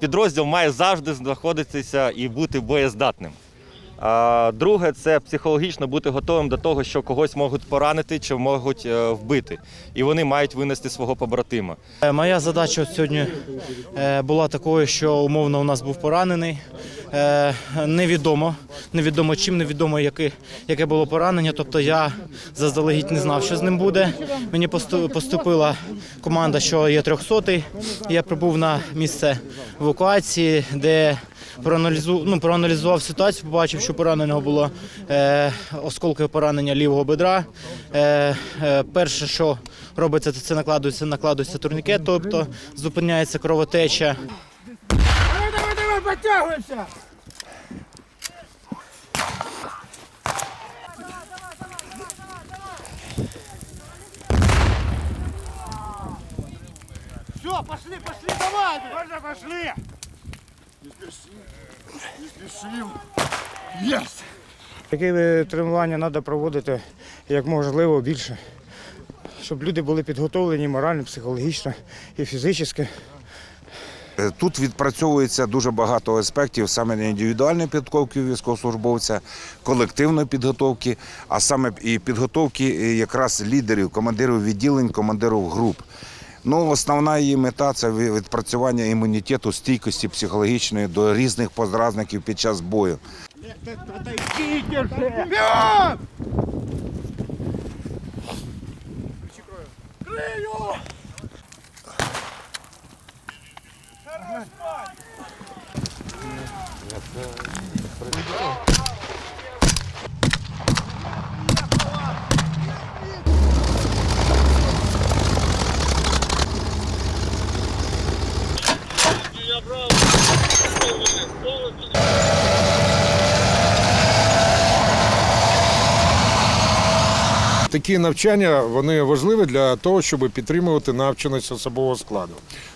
Підрозділ має завжди знаходитися і бути боєздатним. Друге, це психологічно бути готовим до того, що когось можуть поранити чи можуть е, вбити, і вони мають винести свого побратима. Е, Моя задача сьогодні е, була такою, що умовно у нас був поранений. Невідомо, невідомо чим, невідомо яке, яке було поранення. Тобто я заздалегідь не знав, що з ним буде. Мені посту- поступила команда, що є трьохсотий. Я прибув на місце евакуації, де проаналізу, ну, проаналізував ситуацію, побачив, що пораненого було е, осколкове поранення лівого бедра. Е, е, перше, що робиться, це накладується, накладується турнікет, тобто зупиняється кровотеча. Давай, давай, давай, подтягиваемся! Все, пошли, пошли, давай! Можно пошли! Такі е, тренування треба проводити як можливо більше, щоб люди були підготовлені морально, психологічно і фізично. Е, Тут відпрацьовується дуже багато аспектів саме індивідуальної підготовки військовослужбовця, колективної підготовки, а саме і підготовки е, якраз лідерів, командирів відділень, командирів груп. Ну, основна її мета це відпрацювання імунітету, стійкості психологічної до різних подразників під час бою. Вперед! Такі навчання вони важливі для того, щоб підтримувати навченість особового складу.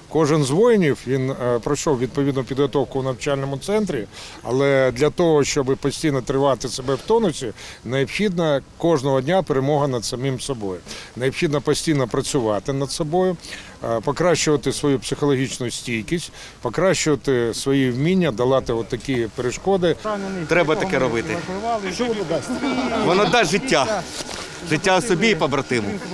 Кожен з воїнів він е, пройшов відповідну підготовку в навчальному центрі, але для того, щоб постійно тривати себе в тонусі, необхідна кожного дня перемога над самим собою. Необхідно постійно працювати над собою, е, покращувати свою психологічну стійкість, покращувати свої вміння, долати от такі перешкоди. Треба таке робити. Воно дасть життя. Життя собі і побратиму.